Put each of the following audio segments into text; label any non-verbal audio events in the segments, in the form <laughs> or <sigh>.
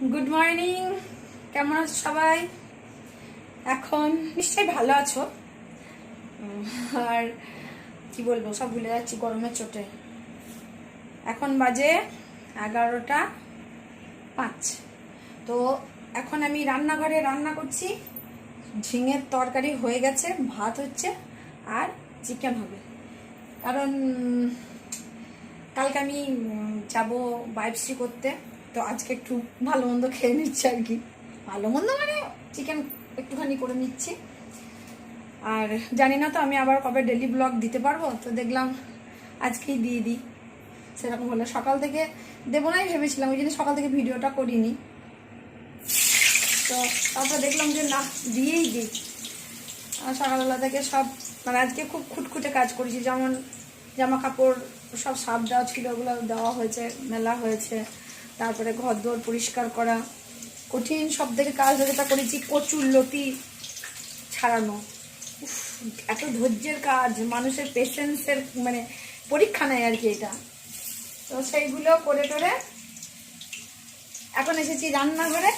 Good morning কেমন আছো সবাই? এখন নিশ্চয়ই ভালো আছো। আর কি বলব, সব ভুলে যাচ্ছি গরমের চোটে। এখন বাজে এগারোটা পাঁচ। তো এখন আমি রান্নাঘরে রান্না করছি। ঝিঙের তরকারি হয়ে গেছে, ভাত হচ্ছে, আর চিকেন হবে। কারণ, কালকে আমি যাব বাইপসি করতে। তো আজকে একটু ভালো মন্দ খেয়ে নিচ্ছি আর কি। ভালো মন্দ মানে চিকেন একটুখানি করে নিচ্ছি। আর জানি না তো আমি আবার কবে ডেলি ব্লগ দিতে পারব, তো দেখলাম আজকেই দিয়ে দিই। সেরকম হলে। সকাল থেকে দেবো নাই ভেবেছিলাম, ওই জন্য সকাল থেকে ভিডিওটা করিনি। তো তারপর দেখলাম যে না, দিয়েই দিই। সকালবেলা থেকে সব মানে আজকে খুব খুঁটখুটে কাজ করেছি। যেমন জামা কাপড় সব সাপ দেওয়া ছিল, ওগুলো দেওয়া হয়েছে, মেলা হয়েছে। তারপরে ঘর দোর পরিষ্কার করা, কঠিন সব থেকে কাজ যেটা করেছি কচুর লতি ছাড়ানো। এত ধৈর্যের কাজ, মানুষের পেশেন্সের মানে পরীক্ষা নেয় আর কি এটা। তো সেইগুলো করে টোরে এখন এসেছি রান্নাঘরে,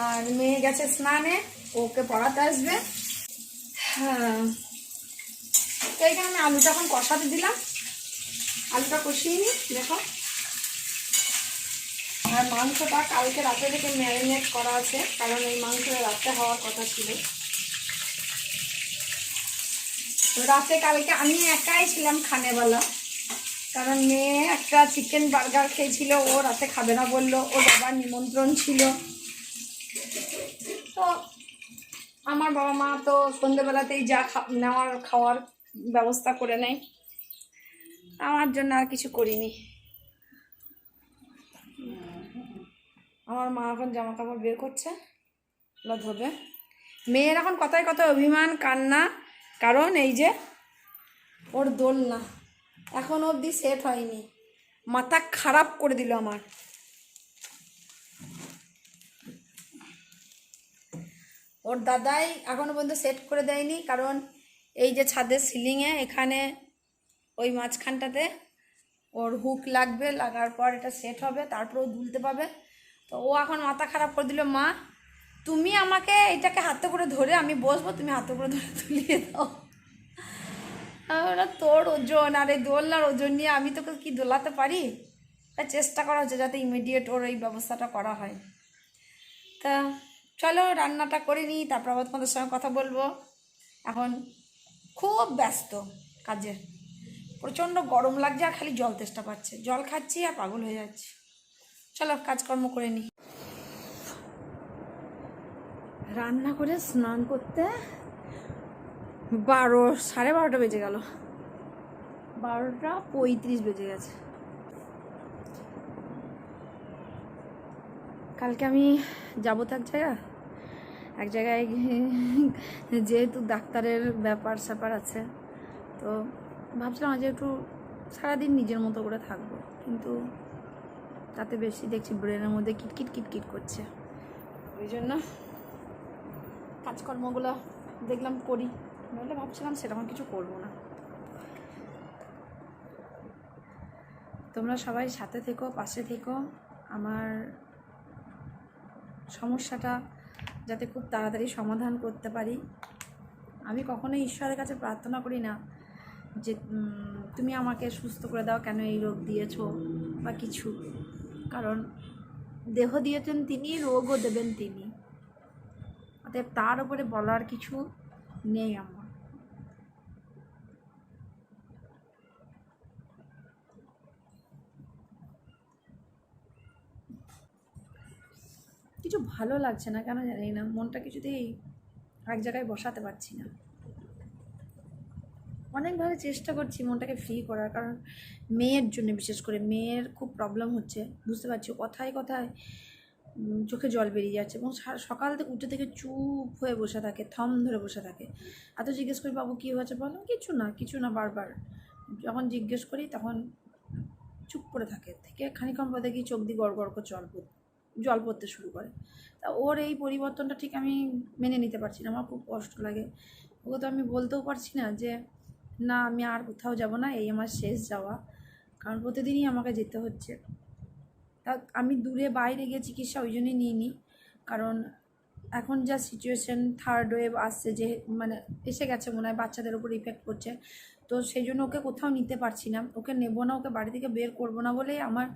আর মেয়ে গেছে স্নানে, ওকে পড়াতে আসবে। হ্যাঁ তো এখানে আমি আলুটা এখন কষাতে দিলাম। আলুটা কষিয়ে নিই দেখো। আর মাংসটা কালকে রাতে থেকে ম্যারিনেট করা আছে, কারণ এই মাংসটা রাতে হওয়ার কথা ছিল। রাতে কালকে আমি একাই ছিলাম খানেবেলা কারণ মেয়ে একটা চিকেন বার্গার খেয়েছিল, ও রাতে খাবে না বলল ওর বাবার নিমন্ত্রণ ছিল। তো আমার বাবা মা তো সন্ধেবেলাতেই যা নেওয়ার, খাওয়ার ব্যবস্থা করে নেয়। আমার জন্য আর কিছু করিনি। আমার মা এখন জামা কাপড় বের করছে ওগুলো ধোবে মেয়ের এখন কথায় কথায় অভিমান, কান্না, কারণ এই যে ওর দোলনা। এখন অবধি সেট হয়নি। মাথা খারাপ করে দিল আমার। ওর দাদাই এখনও পর্যন্ত সেট করে দেয়নি, কারণ এই যে ছাদের সিলিংয়ে এখানে ওই মাঝখানটাতে ওর হুক লাগবে, লাগার পর এটা সেট হবে, তারপরেও দুলতে পাবে তো ও এখন মাথা খারাপ করে দিল মা তুমি আমাকে এটাকে হাতে করে ধরে আমি বসবো তুমি হাতে করে ধরে তুলিয়ে দাও। বললাম, তোর ওজন আর এই দোলনার ওজন নিয়ে আমি তোকে কি দোলাতে পারি? তা চেষ্টা করা হচ্ছে যাতে ইমিডিয়েট ওর এই ব্যবস্থাটা করা হয়। তা চলো রান্নাটা করে নিই তারপর আবার তোমাদের সঙ্গে কথা বলব। এখন খুব ব্যস্ত কাজে। প্রচণ্ড গরম লাগছে আর খালি জল তেষ্টা পাচ্ছে। জল খাচ্ছি আর পাগল হয়ে যাচ্ছি। চলো, কাজকর্ম করে নিই রান্না করে স্নান করতে বারো, সাড়ে বারোটা বেজে গেল। বারোটা পঁয়ত্রিশ বেজে গেছে। কালকে আমি যাব তো এক জায়গা। এক জায়গায় যেহেতু ডাক্তারের ব্যাপার স্যাপার আছে, তো ভাবছিলাম আজ একটু সারাদিন নিজের মতো করে থাকব, কিন্তু তাতে বেশি দেখছি ব্রেনের মধ্যে কিটকিট কিটকিট করছে। ওই জন্য কাজকর্মগুলো দেখলাম করি। নইলে ভাবছিলাম সেরকম কিছু করব না। তোমরা সবাই সাথে থেকো, পাশে থেকো। আমার সমস্যাটা যাতে খুব তাড়াতাড়ি সমাধান করতে পারি। আমি কখনোই ঈশ্বরের কাছে প্রার্থনা করি না যে তুমি আমাকে সুস্থ করে দাও কেন এই রোগ দিয়েছ বা কিছু। কারণ দেহ দিয়েছেন তিনি, রোগও দেবেন তিনি। অতএব তার উপরে বলার কিছু নেই আমার। কিছু ভালো লাগছে না, কেন জানি না, মনটা কিছুতেই এক জায়গায় বসাতে পারছি না। অনেকভাবে চেষ্টা করছি মনটাকে ফ্রি করার, কারণ মেয়ের জন্য, বিশেষ করে মেয়ের খুব প্রবলেম হচ্ছে, বুঝতে পারছি, কথায় কথায় চোখে জল বেরিয়ে যাচ্ছে এবং সকাল থেকে, উঠে থেকে চুপ হয়ে বসে থাকে থম ধরে বসে থাকে। এত জিজ্ঞেস করি, বাবু, কী হয়েছে? বললাম কিছু না কিছু না, বারবার। যখন জিজ্ঞেস করি, তখন চুপ করে থাকে, থেকে খানিক্ষণ পর দেখি চোখ দিয়ে গড় গড় করে জল জল পড়তে শুরু করে। তা ওর এই পরিবর্তনটা ঠিক আমি মেনে নিতে পারছি না, আমার খুব কষ্ট লাগে। ওকে তো আমি বলতেও পারছি না যে না, আমি আর কোথাও যাব না, এই আমার শেষ যাওয়া। কারণ প্রতিদিনই আমাকে যেতে হচ্ছে। তা আমি দূরে বাইরে গিয়ে চিকিৎসা ওই জন্যই নিইনি। কারণ এখন যা সিচুয়েশন থার্ড ওয়েভ আসছে যে মানে এসে গেছে মনে হয়, বাচ্চাদের উপর ইফেক্ট করছে। তো সেই জন্য ওকে কোথাও নিতে পারছি না। ওকে নেব না, ওকে বাড়ি থেকে বের করব না বলেই আমার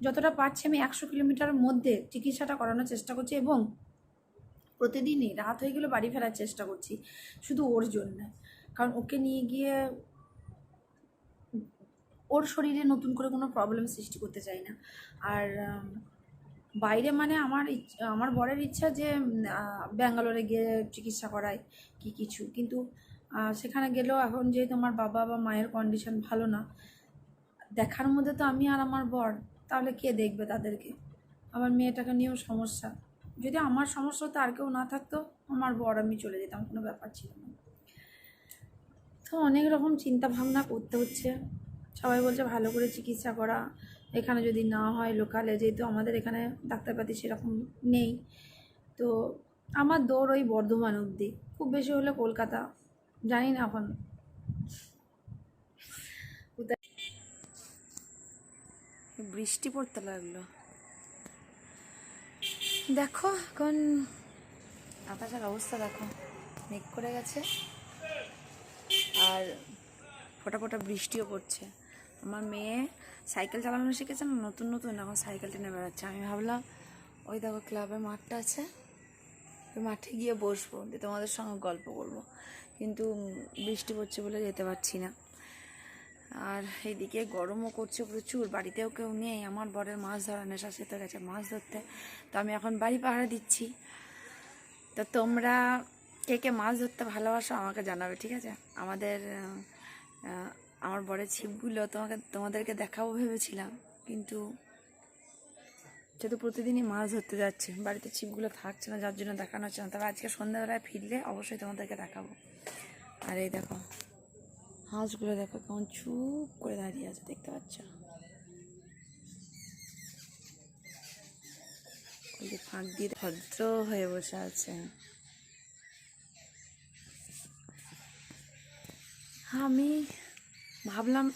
যতটা পারছি আমি একশো কিলোমিটারের মধ্যে চিকিৎসাটা করানোর চেষ্টা করছি এবং প্রতিদিনই রাত হয়ে গেলে বাড়ি ফেরার চেষ্টা করছি। শুধু ওর জন্য। কারণ ওকে নিয়ে গিয়ে ওর শরীরে নতুন করে কোনো প্রবলেম সৃষ্টি করতে চাই না। আর বাইরে মানে আমার আমার বরের ইচ্ছা যে ব্যাঙ্গালোরে গিয়ে চিকিৎসা করায় কি কিছু। কিন্তু সেখানে গেলেও এখন যেহেতু আমার বাবা বা মায়ের কন্ডিশন ভালো না, দেখার মধ্যে তো আমি আর আমার বর, তাহলে কে দেখবে তাদেরকে? আমার মেয়েটাকে নিয়েও সমস্যা। যদি আমার সমস্যা হতো আর কেউ না থাকতো, আমার বর আমি চলে যেতাম, কোনো ব্যাপার ছিল না। তো অনেক রকম চিন্তা ভাবনা করতে হচ্ছে। সবাই বলছে ভালো করে চিকিৎসা করা। এখানে যদি না হয় লোকালে, যেহেতু আমাদের এখানে ডাক্তারপাতি সেরকম নেই। তো আমার দৌড় ওই বর্ধমান অবধি। খুব বেশি হলে কলকাতা। জানি না এখন। বৃষ্টি পড়তে লাগল। দেখো এখন আকাশের অবস্থা দেখো। মেঘ করে গেছে। আর ফোটা ফোটা বৃষ্টিও পড়ছে। আমার মেয়ে সাইকেল চালানো শিখেছে না, নতুন নতুন এখন সাইকেল টেনে বেড়াচ্ছে। আমি ভাবলাম, ওই দেখো ক্লাবে মাঠটা আছে, ওই মাঠে গিয়ে বসবো, দিয়ে তোমাদের সঙ্গে গল্প করব। কিন্তু বৃষ্টি পড়ছে বলে যেতে পারছি না। আর এইদিকে গরমও করছে প্রচুর, বাড়িতেও কেউ নেই। আমার বরের মাছ ধরা নেশা, সে তো গেছে মাছ ধরতে। তো আমি এখন বাড়ি পাহারা দিচ্ছি। তো তোমরা কে কে মাছ ধরতে ভালোবাসো আমাকে জানাবে, ঠিক আছে? আমাদের আমার বরের ছিপগুলো তোমাকে, তোমাদেরকে দেখাবো ভেবেছিলাম, কিন্তু যেহেতু প্রতিদিনই মাছ ধরতে যাচ্ছে, বাড়িতে ছিপগুলো থাকছে না, যার জন্য দেখানো হচ্ছে না। তবে আজকে সন্ধ্যাবেলায় ফিরলে অবশ্যই তোমাদেরকে দেখাবো। আর এই দেখো, হাঁসগুলো দেখো কেমন চুপ করে দাঁড়িয়ে আছে, দেখতে পাচ্ছ? ফাঁক দিয়ে ভদ্র হয়ে বসে আছে। আমি ভাবলাম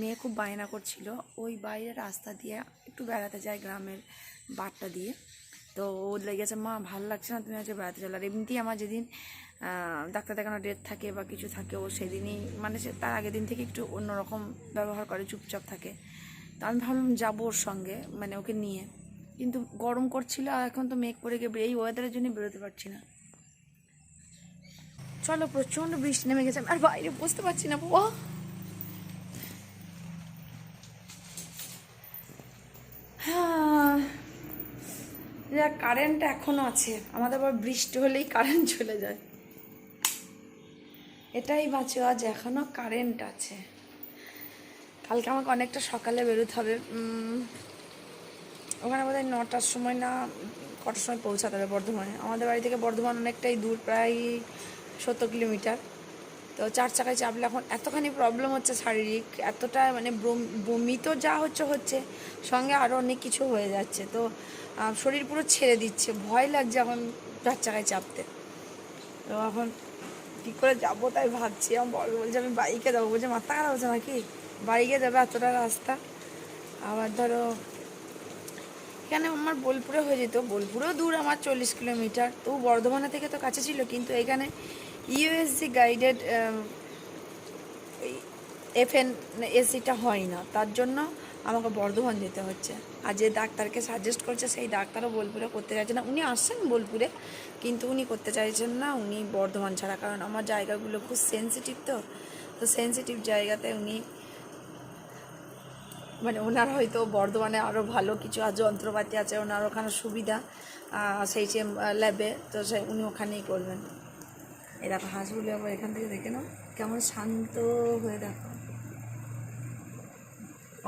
মেয়ে খুব বায়না করছিল। ওই বাইরে রাস্তা দিয়ে একটু বেড়াতে যায় গ্রামের বাটটা দিয়ে। তো ও লেগেছে, মা, ভালো লাগছে না তুমি আজকে বেড়াতে চলো? আর এমনিতেই আমার যেদিন ডাক্তার দেখানো ডেট থাকে বা কিছু থাকে, ও সেদিনই মানে সে তার আগের দিন থেকে একটু অন্যরকম ব্যবহার করে, চুপচাপ থাকে। তো আমি ভাবলাম যাব ওর সঙ্গে মানে ওকে নিয়ে। কিন্তু গরম করছিল, আর এখন তো মেঘ পড়ে গিয়ে, এই ওয়েদারের জন্য বেরোতে পারছি না। চলো, প্রচণ্ড বৃষ্টি নেমে গেছে আর বাইরে বুঝতে পারছি না, বাবা। হ্যাঁ কারেন্ট এখনও আছে, আমাদের আবার বৃষ্টি হলেই কারেন্ট চলে যায়। এটাই বাঁচো, আজ এখনও কারেন্ট আছে। কালকে আমাকে অনেকটা সকালে বেরোতে হবে ওখানে বোধহয় নটার সময় না কটার সময় পৌঁছাতে হবে বর্ধমানে। আমাদের বাড়ি থেকে বর্ধমান অনেকটাই দূর, প্রায় সত্তর কিলোমিটার। তো চার চাকায় চাপলে এখন এতখানি প্রবলেম হচ্ছে শারীরিক, এতটা মানে বমি তো যা হচ্ছে হচ্ছে, সঙ্গে আরও অনেক কিছু হয়ে যাচ্ছে। তো শরীর পুরো ছেড়ে দিচ্ছে, ভয় লাগছে এখন চার চাকায় চাপতে। তো এখন কী করে যাব তাই ভাবছি আমার বল, বলছে আমি বাইকে যাব, বলছে মাথা খারাপ হচ্ছে নাকি? বাইকে যাবে এতটা রাস্তা। আবার ধরো, এখানে আমার বোলপুরে হয়ে যেত, বোলপুরেও দূর আমার চল্লিশ কিলোমিটার, তবু বর্ধমানে থেকে তো কাছে ছিল, কিন্তু এখানে ইউএসজি গাইডেড এফএন এসিটা হয় না। তার জন্য আমাকে বর্ধমান যেতে হচ্ছে। আর যে ডাক্তারকে সাজেস্ট করছে, সেই ডাক্তারও বোলপুরে করতে চাইছে না। উনি আসছেন বোলপুরে, কিন্তু উনি করতে চাইছেন না। উনি বর্ধমান ছাড়া। কারণ আমার জায়গাগুলো খুব সেন্সিটিভ তো। তো সেন্সিটিভ জায়গাতে উনি মানে ওনার হয়তো বর্ধমানে আরও ভালো কিছু যন্ত্রপাতি আছে। ওনার ওখানে সুবিধা সেই যে ল্যাবে তো সে, উনি ওখানেই করবেন। এই দেখো হাঁসগুলো আবার এখান থেকে দেখে নাও। কেমন শান্ত হয়ে দেখো।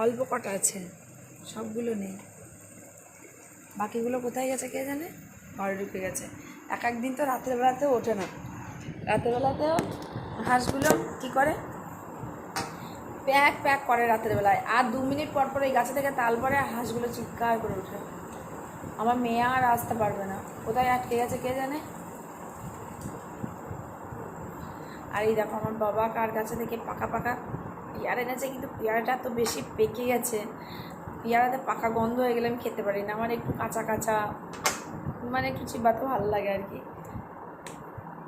অল্প কটা আছে, সবগুলো নেই। বাকিগুলো কোথায় গেছে কে জানে? ঘরে ঢুকে গেছে। এক একদিন তো রাতের বেলাতেও ওঠে না। রাতের বেলাতেও হাঁসগুলো কী করে? প্যাক প্যাক করে রাতের বেলায়। আর দু মিনিট পর পর এই গাছে থেকে তাল পরে হাঁসগুলো চিৎকার করে ওঠে। আমার মেয়ে আর আসতে পারবে না। কোথায় আটকে গেছে কে জানে? আর এই দেখো আমার বাবা কার কাছে থেকে পাকা পাকা পেয়ারা এনেছে, কিন্তু পেয়ারাটা তো বেশি পেকে গেছে। পেয়ারাতে পাকা গন্ধ হয়ে গেলে আমি খেতে পারি না, আমার একটু কাঁচা কাঁচা মানে একটু চিবাতে ভালো লাগে আর কি।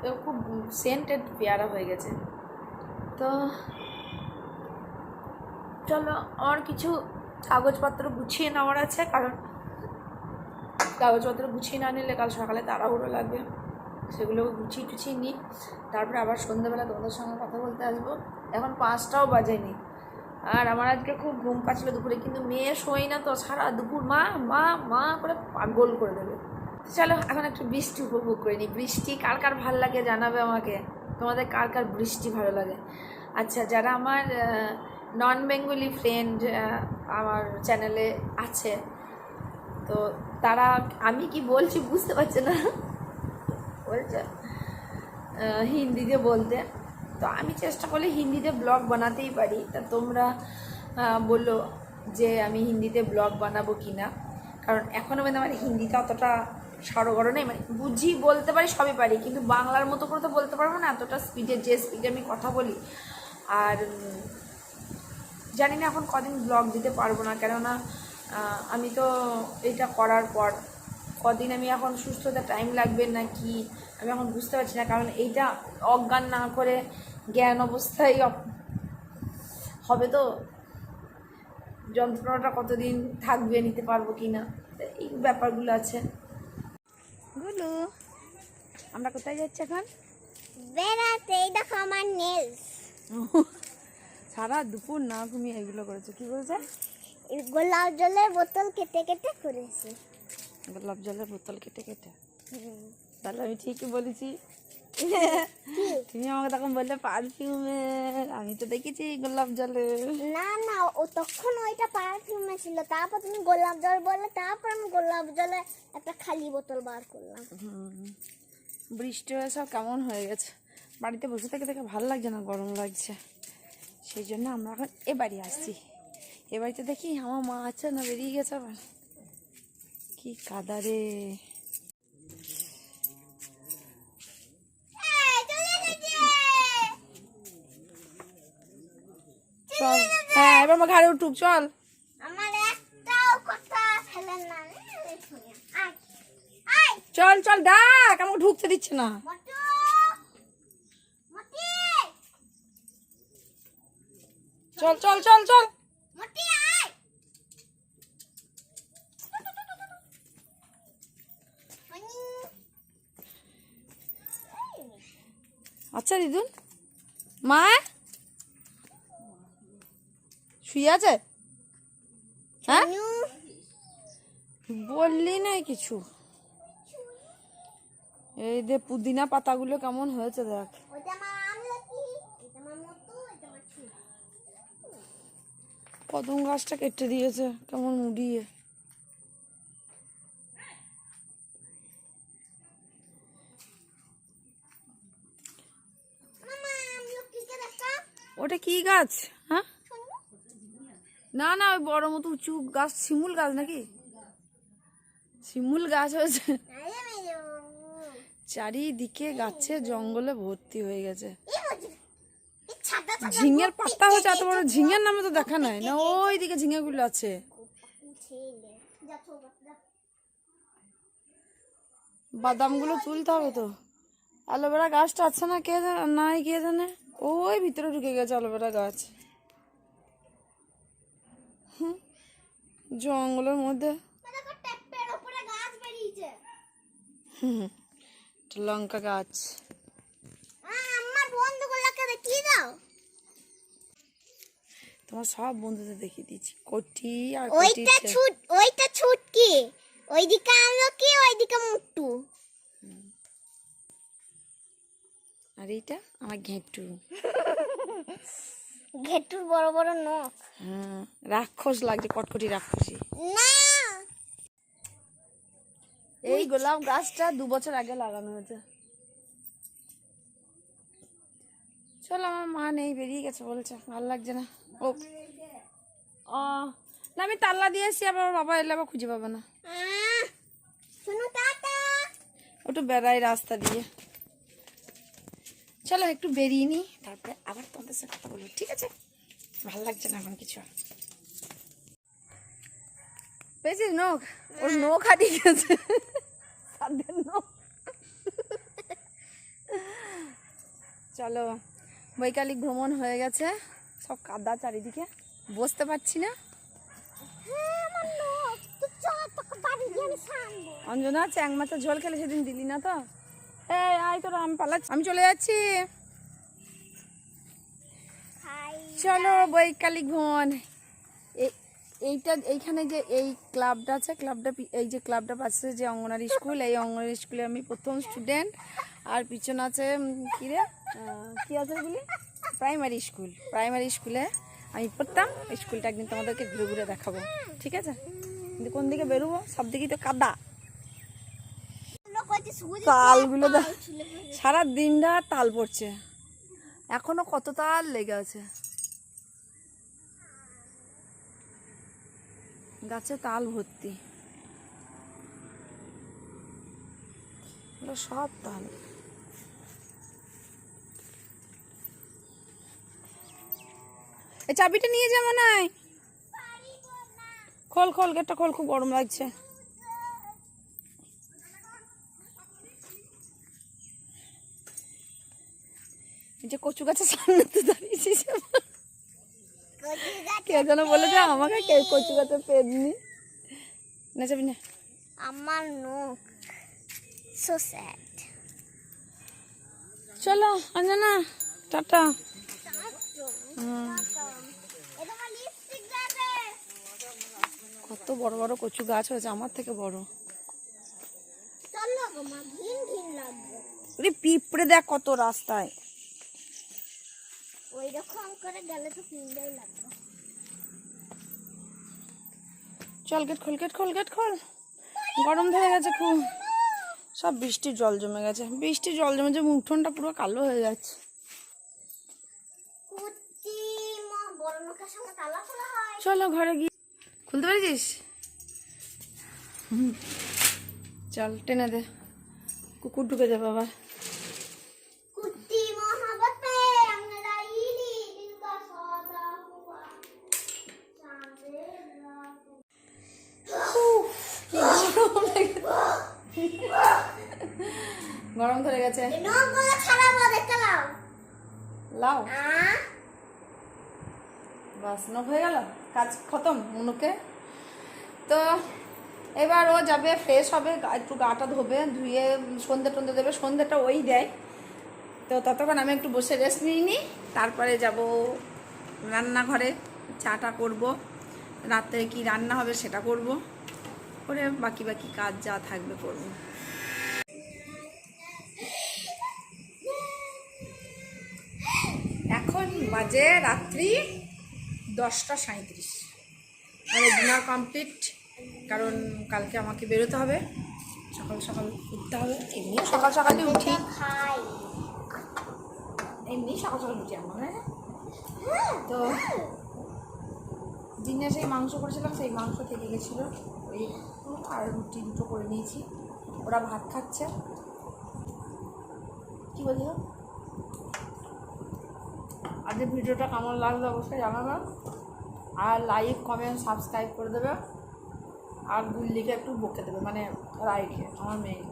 তো খুব সেন্টেড পেয়ারা হয়ে গেছে। তো চলো আমার কিছু কাগজপত্র গুছিয়ে নেওয়ার আছে, কারণ কাগজপত্র গুছিয়ে না নিলে কাল সকালে তাড়াহুড়ো লাগবে। সেগুলো গুছিয়ে টুছিয়ে নিই। তারপরে আবার সন্ধ্যেবেলা তোমাদের সঙ্গে কথা বলতে আসব। এখন পাঁচটাও বাজেনি। আর আমার আজকে খুব ঘুম পাচ্ছিলো দুপুরে, কিন্তু মেয়ে শোয় না তো, সারা দুপুর মা মা মা করে পাগল করে দেবে। চলো, এখন একটু বৃষ্টি উপভোগ করে নিই। বৃষ্টি কার কার ভালো লাগে জানাবে আমাকে? তোমাদের কার কার বৃষ্টি ভালো লাগে? আচ্ছা যারা আমার নন বেঙ্গলি ফ্রেন্ড আমার চ্যানেলে আছে, তো তারা আমি কি বলছি বুঝতে পারছে না? বলছে হিন্দিতে বলতে। তো আমি চেষ্টা করলে হিন্দিতে ব্লগ বানাতেই পারি। তা তোমরা বলল যে আমি হিন্দিতে ব্লগ বানাবো কি না কারণ এখনও মানে আমার হিন্দিটা অতটা সরগর নেই। মানে বুঝি বলতে পারি, সবই পারি। কিন্তু বাংলার মতো করে তো বলতে পারব না, এতটা স্পিডে যে স্পিডে আমি কথা বলি। আর জানি না এখন কদিন ব্লগ দিতে পারব না। কেননা আমি তো এটা করার পর, কদিন আমি এখন সুস্থ হতে টাইম লাগবে না কি? আমি এখন বুঝতে পারছি না কারণ এইটা অজ্ঞান না করে জ্ঞান অবস্থায় হবে তো? যন্ত্রণাটা কতদিন থাকবে নিতে পারব কি না এই ব্যাপারগুলো আছে। গুলো আমরা কোথায় যাচ্ছি এখন? বেড়াতে এই দেখো আমার নেলস সারা দুপুর না ঘুমিয়ে এগুলো করেছে কি করেছে গোলাপ জলের বোতল কেটে কেটে করেছে। গোলাপ জলের বোতল কেটে কেটে? তাহলে আমি ঠিকই বলেছি। তুমি আমাকে তখন বললে পারফিউমের। আমি তো দেখেছি গোলাপ জলের না না ও তখন ওইটা পারফিউমে ছিল। তারপর তুমি গোলাপ জল বললে তারপর আমি গোলাপ জলে একটা খালি বোতল বার করলাম। বৃষ্টি হয়ে সব কেমন হয়ে গেছে। বাড়িতে বসে থেকে দেখে ভালো লাগছে না গরম লাগছে। সেই জন্য আমরা এখন এ বাড়ি আসছি। এ বাড়িতে দেখি আমার মা আছে না বেরিয়ে গেছে আবার। কি কাদা রে। চল। হ্যাঁ এবার আমার ঘাড়ে উঠুক চল। চল চল ডাক আমাকে ঢুকতে দিচ্ছে না। চল চল চল চল। আচ্ছা দিদুন মা শুয়ে আছে? হ্যাঁ? বললি না কিছু? এই যে পুদিনা পাতাগুলো কেমন হয়েছে দেখ। কদম গাছটা কেটে দিয়েছে কেমন মুড়িয়ে। ওটা কি গাছ? না না, ওই বড় মতো উঁচু গাছ, শিমুল গাছ নাকি? শিমুল গাছ হয়েছে। চারিদিকে গাছে জঙ্গলে ভর্তি হয়ে গেছে। ঝিঙের পাতা হচ্ছে এত বড় ঝিঙের নামে তো দেখা নাই। না ওই দিকে ঝিঙেগুলো আছে। বাদামগুলো তুলতে হবে তো। অ্যালোভেরা গাছটা আছে না, কে নাই, কে জানে? ওই ভিতরে ঢুকে গেছে অ্যালোভেরা গাছ। জঙ্গলের মধ্যে। <laughs> লঙ্কা গাছ। তোমার সব বন্ধুদের দেখিয়ে দিচ্ছি। কটি আর ওইটা ছুট ওইটা ছুটকি। ওইদিকে আমলকি ওইদিকে মুট্টু। আর এইটা? আমার ঘেঁটু। <laughs> ঘেটুর বড় বড় নখ। হ্যাঁ রাক্ষস লাগছে কটকটি রাক্ষসী। না। এই গোলাপ গাছটা দু বছর আগে লাগানো হয়েছে। চলো আমার মা নেই বেরিয়ে গেছে বলছে ভালো লাগছে না। ও ও, না আমি তাল্লা দিয়ে এসছি আবার বাবা এলে আবার খুঁজে পাবে না। একটু বেড়াই রাস্তা দিয়ে। চলো একটু বেরিয়ে নিই তারপরে আবার তোমাদের সাথে কথা বলব ঠিক আছে? ভালো লাগছে না এখন কিছু? পেয়েছিস নখ ওর নখ হারিয়ে গেছে। সাদের নখ। চলো বৈকালিক ভ্রমণ হয়ে গেছে। সব কাদা চারিদিকে বসতে পারছি না। হ্যাঁ অঞ্জনা চ্যাং মাছের ঝোল খেলে সেদিন দিলি না তো? এই আয় তোরা আমি পালাচ্ছি। আমি চলে যাচ্ছি। চলো বৈকালিক এই- এইটা এইখানে যে এই ক্লাবটা আছে ক্লাবটা এই যে ক্লাবটা পাশে যে অঙ্গনারী স্কুল এই অঙ্গনারী স্কুলে আমি প্রথম স্টুডেন্ট আর পিছনে আছে উম, কি রে? কি আছে বলি? প্রাইমারি স্কুল প্রাইমারি স্কুলে আমি পড়তাম। স্কুলটা একদিন তোমাদেরকে ঘুরে ঘুরে দেখাবো। ঠিক আছে? কিন্তু কোন দিকে বেরোবো? সব দিকেই তো কাদা। তালগুলো সারা দিনটা তাল পড়ছে। এখনও কত তাল লেগে আছে। গাছে তাল ভর্তি। সব তাল। এই চাবিটা নিয়ে যাব নাই খোল খোল গেটটা খোল খুব গরম লাগছে। কচু গাছের সামনে তো দাঁড়িয়েছিস গাছ কে যেন বলেছে আমাকে কে কচু গাছের পেদনি না যাবি না। আমার নখ। সো স্যাড চলো অঞ্জনা টাটা। কত বড় বড় কচু গাছ হয়েছে আমার থেকে বড়। পিঁপড়ে দেখ কত রাস্তায়। ওই রকম করে গেলে তো কিনতেই লাগবে। চল গেট খোল গেট খোল গেট খোল। গরম ধরে গেছে খুব। সব বৃষ্টির জল জমে গেছে। বৃষ্টির জল জমে যে উঠোনটা পুরো কালো হয়ে যাচ্ছে। চলো ঘরে গিয়ে খুলতে পেরেছিস। চল টেনে দে। কুকুর ঢুকে যাবে আবার। আছে লাও। বাস হয়ে গেল? কাজ খতম মুনুকে? তো এবার ও যাবে ফ্রেশ হবে একটু গাটা ধোবে ধুয়ে সন্ধে টন্ধে দেবে সন্ধেটা ওই দেয়। তো ততক্ষণ আমি একটু বসে রেস্ট নিই নি তারপরে যাব রান্নাঘরে চা টা করব। রাত্রে কি রান্না হবে সেটা করব। করে বাকি বাকি কাজ যা থাকবে করব। বাজে রাত্রি দশটা সাঁত্রিশ মানে ডিনার কমপ্লিট কারণ কালকে আমাকে বেরোতে হবে। সকাল সকাল উঠতে হবে। এমনি সকাল সকালই উঠি। এমনি সকাল সকাল উঠি আমার হ্যাঁ? তো দিনে সেই মাংস করেছিলাম, সেই মাংস থেকে গেছিল। ওই আর রুটি দুটো করে নিয়েছি। ওরা ভাত খাচ্ছে। কি বলছো আজকের ভিডিওটা কেমন লাগল অবশ্যই জানাবেন। আর লাইক কমেন্ট সাবস্ক্রাইব করে দেবে। আর গুল্লিকে একটু বকে দেবে মানে রাইকে আমার মেয়ে।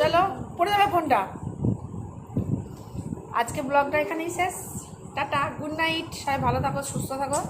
চলো, পড়ে যাবে ফোনটা। আজকে ব্লগটা এখানেই শেষ। টাটা গুড নাইট সবাই ভালো থাকো, সুস্থ থাকো।